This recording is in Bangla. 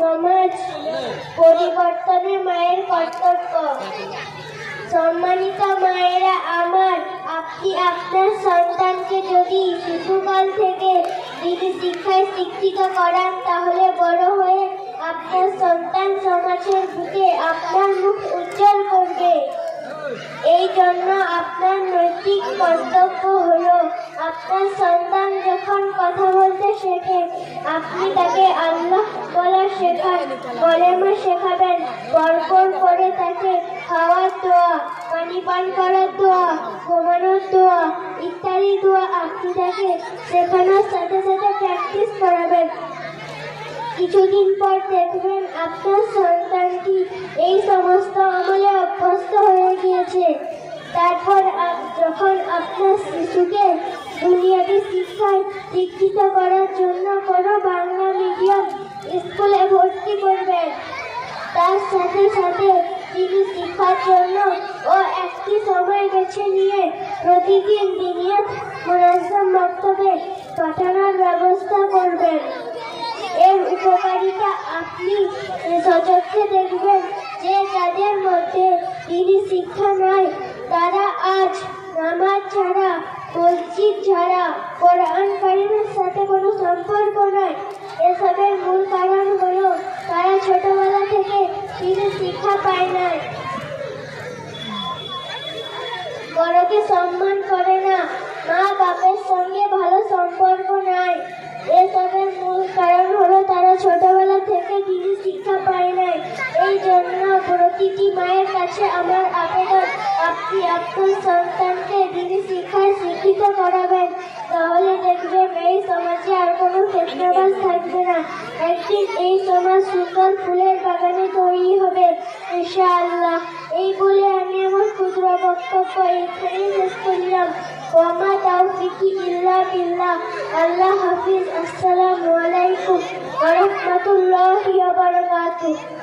সমাজ পরিবর্তনে মায়ের কর্তব্য। সম্মানিত মায়েরা, আমার, আপনি আপনার সন্তানকে যদি শিশুকাল থেকে দিদি শিক্ষায় শিক্ষিত করান, তাহলে বড় হয়ে আপনার সন্তান সমাজের বুকে আপনার মুখ উজ্জ্বল করবে। এই জন্য আপনার নৈতিক কর্তব্য হলো আপনার সন্তান যখন কথা বলতে শেখে আপনি তাকে আল্লাহ বলা শেখান। কলেমা শেখাবেন। পরপর করে তাকে খাওয়ার দোয়া, পানি পান করার দোয়া, ঘুমানোর দোয়া ইত্যাদি দোয়া আপনি তাকে শেখানোর সাথে সাথে প্র্যাকটিস করাবেন। কিছুদিন পর দেখবেন আপনার সন্তানটি এই সমস্ত আমলে অভ্যস্ত হয়ে গিয়েছে। তারপর যখন আপনার শিশুকে শিক্ষায় শিক্ষিত করার জন্য কোনো বাংলা মিডিয়াম স্কুলে ভর্তি করবেন। তার সাথে সাথে তিনি শিক্ষার জন্য ও একটি সময় বেছে নিয়ে প্রতিদিন দিনিয়াত মুনাজ্জম বক্তব্যে পাঠানোর ব্যবস্থা করবেন। এর উপকারিতা আপনি সচক্ষে দেখবেন যে যাদের মধ্যে দিনী শিক্ষা নয় তারা আজ নামাজ ছাড়া মসজিদ ছাড়া কোরআন কারিমের সাথে কোনো সম্পর্ক নয়। এসবের মূল কারণ হলো, তারা ছোটবেলা থেকে কিছু শিক্ষা পায় না বড়কে সম্মান করে না মা বাপের সঙ্গে ভালো সম্পর্ক নাই। প্রতিটি মায়ের কাছে আমার আবেদন। আপনি আপনার সন্তানকে দিদি শিক্ষায় শিক্ষিত করাবেন, তাহলে দেখবেন এই সমাজে আর কোনো ফেতনাবাজ থাকবে না। একদিন এই সমাজ সুন্দর ফুলের বাগানে তৈরি হবে, ইনশাআল্লাহ। এই বলে আমি আমার ক্ষুদ্র বক্তব্য এখানেই শেষ করলাম। ওমা তাওফিকি ইল্লা বিল্লাহ। আল্লাহ হাফিজ। আসসালামু আলাইকুম। ওয়া ওয়া বারাকাতুহু।